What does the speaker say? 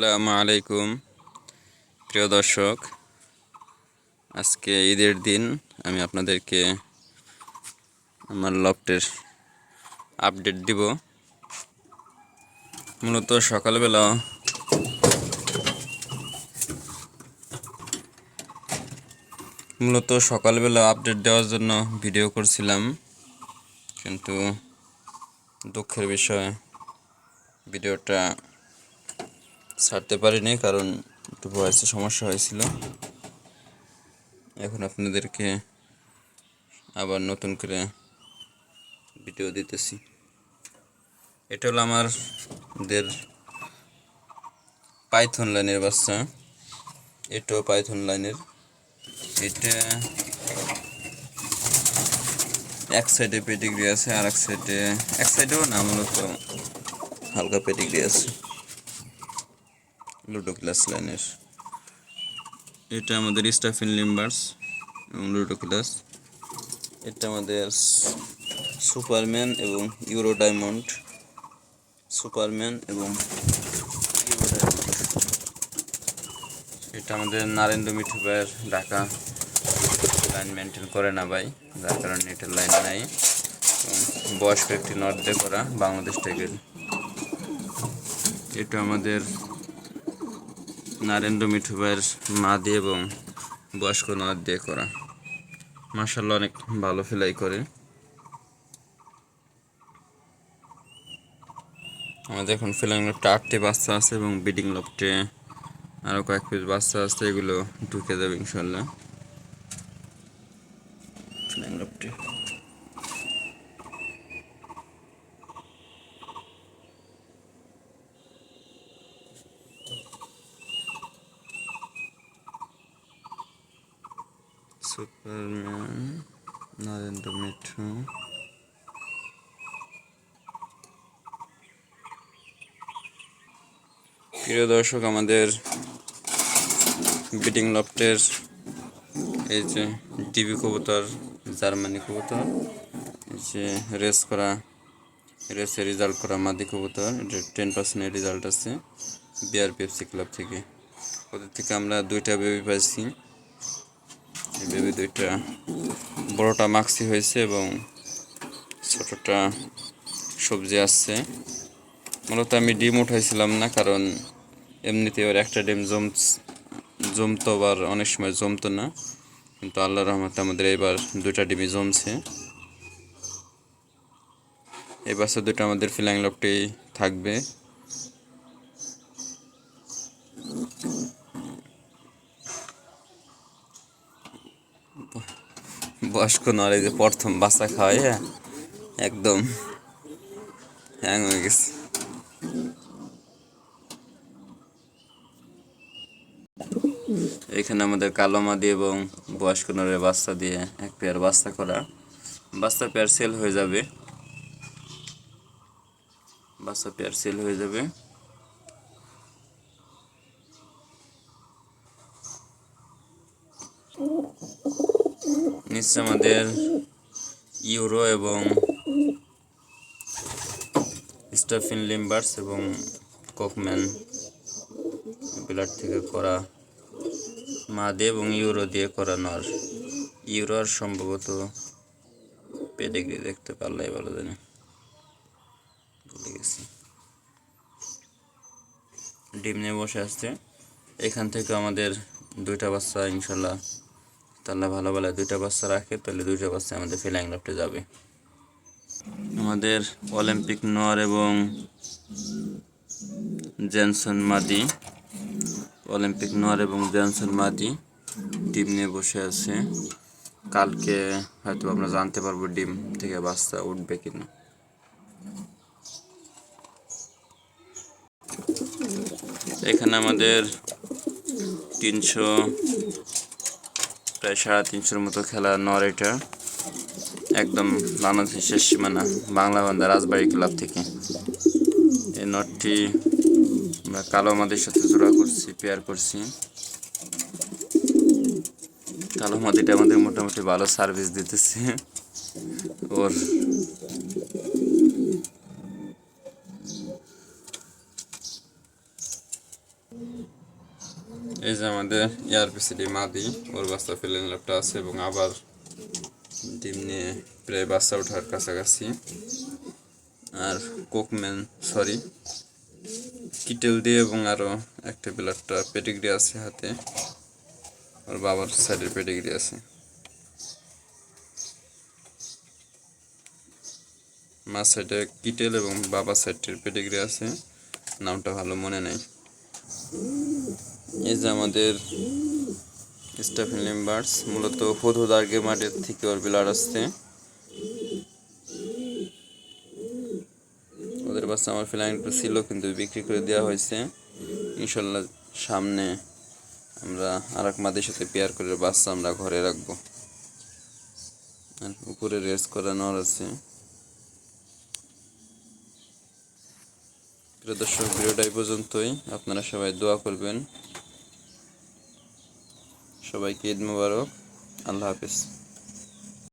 আসসালামু আলাইকুম, প্রিয় দর্শক। আজকে ঈদের দিন, আমি আপনাদেরকে আমার লফটের আপডেট দিব। মূলত সকালবেলা মূলত সকালবেলা আপডেট দেওয়ার জন্য ভিডিও করছিলাম। কিন্তু দুঃখের বিষয়, ভিডিওটা ছাড়তে পারিনি কারণ একটু ভয়েসে সমস্যা হয়েছিল। এখন আপনাদেরকে আবার নতুন করে ভিডিও দিতেছি। এটা হলো আমাদের পাইথন লাইনের বাচ্চা। এটাও পাইথন লাইনের এটা এক সাইডে পেটিগ্রি আছে, আর এক সাইডে এক সাইডেও না, মূলত হালকা পেটিগ্রি আছে। লুডো ক্লাস লাইনের এটা আমাদের স্টাফিন লিম্বার্স এবং লুডো ক্লাস এটা আমাদের সুপারম্যান এবং ইউরো ডায়মন্ড সুপারম্যান এবং এটা আমাদের নারেন্দ্র মিঠু ভাইয়ের ঢাকা লাইন মেনটেন করে না ভাই, যার কারণে এটার লাইন নাই। বয়স্ক একটি নট দিয়ে করা বাংলাদেশ টেকের এটা আমাদের নারেন্দ্র মিঠু ভাইয়ের মা দিয়ে এবং বয়স্ক নদ দিয়ে করা। মার্শাল্লাহ অনেক ভালো ফিলাই করে। আমাদের এখন ফিলাইং লফটে আটটি বাচ্চা আছে এবং বিডিং লফটে আরও কয়েক পিস বাচ্চা আছে, এগুলো ঢুকে যাবে ইনশাল্লাহ ফিলাইং লফটে। সুপারম্যান নরেন্দ্র মিঠু প্রিয় দর্শক, আমাদের বিডিং লফটের এই যে ডিবি কবুতর, জার্মানি কবুতর, এই যে রেস করা রেসে রেজাল্ট করা মাদি কবুতর, এটা টেন পার্সেন্টের রেজাল্ট আছে বিআর পেপসি ক্লাব থেকে। ওদের থেকে আমরা দুইটা বেবি পাইছি। বেবি দুইটা বড়টা মাক্সি হয়েছে এবং ছোটটা সবজি আসছে। মূলত আমি ডিম উঠাইছিলাম না, কারণ এমনিতে ওর একটা ডিম জম জমতো আবার অনেক সময় জমতো না। কিন্তু আল্লাহ রহমতে আমাদের এবার দুইটা ডিমই জমছে। এই বাচ্চা দুটো আমাদের ফিলাইং লকটেই থাকবে। বয়স্ক নয় যে প্রথম বাচ্চা খাওয়াই একদম হ্যাং হয়ে গেছে। এখানে আমাদের কালো মাদি এবং বয়স্ক নরের বাচ্চা দিয়ে এক পেয়ার বাচ্চা করা। বাচ্চা পেয়ার সেল হয়ে যাবে। বাচ্চা পেয়ার সেল হয়ে যাবে। নিচে আমাদের ইউরো এবং স্টাফিন লিম্বার্স এবং ককম্যান বিলাট থেকে করা মা দিয়ে এবং ইউরো দিয়ে করা নর ইউরো আর সম্ভবত পেডিগ্রি দেখতে পারলে ভালো জানি। ডিম নিয়ে বসে আসছে। এখান থেকে আমাদের দুইটা বাচ্চা ইনশাল্লাহ তাহলে ভালো ভালো দুইটা বাচ্চা রাখে, তাহলে দুইটা বাচ্চা আমাদের ফিলাইং লাফটে যাবে। আমাদের অলিম্পিক নর এবং জেনসন মাদি অলিম্পিক নর এবং জেনসন মাদি ডিম নিয়ে বসে আছে। কালকে হয়তো আমরা জানতে পারব ডিম থেকে বাচ্চা উঠবে কিনা। এখানে আমাদের তিনশো প্রায় সাড়ে তিনশোর মতো খেলা নর এটা। একদম বাংলাদেশের শেষ সীমানা, বাংলা বান্ধা রাজবাড়ি ক্লাব থেকে। এই নটটি আমরা কালো মাদের সাথে জোড়া করছি পেয়ার করছি। কালো মাদিটা আমাদের মোটামুটি ভালো সার্ভিস দিতেছে। ওর এই যে আমাদের এয়ারপিসিডি মাদি, ওর বাচ্চা ফেলেন ল্যাপটা আছে এবং আবার ডিম নিয়ে প্রায় বাচ্চা ওঠার কাছাকাছি। আর কোকম্যান সরি কিটেল দিয়ে এবং আরও একটা বিলারটা পেডিগ্রি আছে হাতে। ওর বাবার সাইডের পেডিগ্রি আছে। মার সাইডে কিটেল এবং বাবার সাইডের পেডিগ্রি আছে। নামটা ভালো মনে নেই। এই যে আমাদের স্টাফিন লিম্বার্স মূলত হদু দার্গে মাঠের থেকে ওর বিলার আসছে। ওদের বাচ্চা আমার ফিলাইন ছিল, কিন্তু বিক্রি করে দেওয়া হয়েছে। ইনশাল্লাহ সামনে আমরা আর এক মাদের সাথে পেয়ার করে বাচ্চা আমরা ঘরে রাখব। আর উপরে রেস করানোর আছে। প্রিয় দর্শক, ভিডিওটা এই পর্যন্তই। আপনারা সবাই দোয়া করবেন। সবাইকে ঈদ মুবারক। আল্লাহ হাফিজ।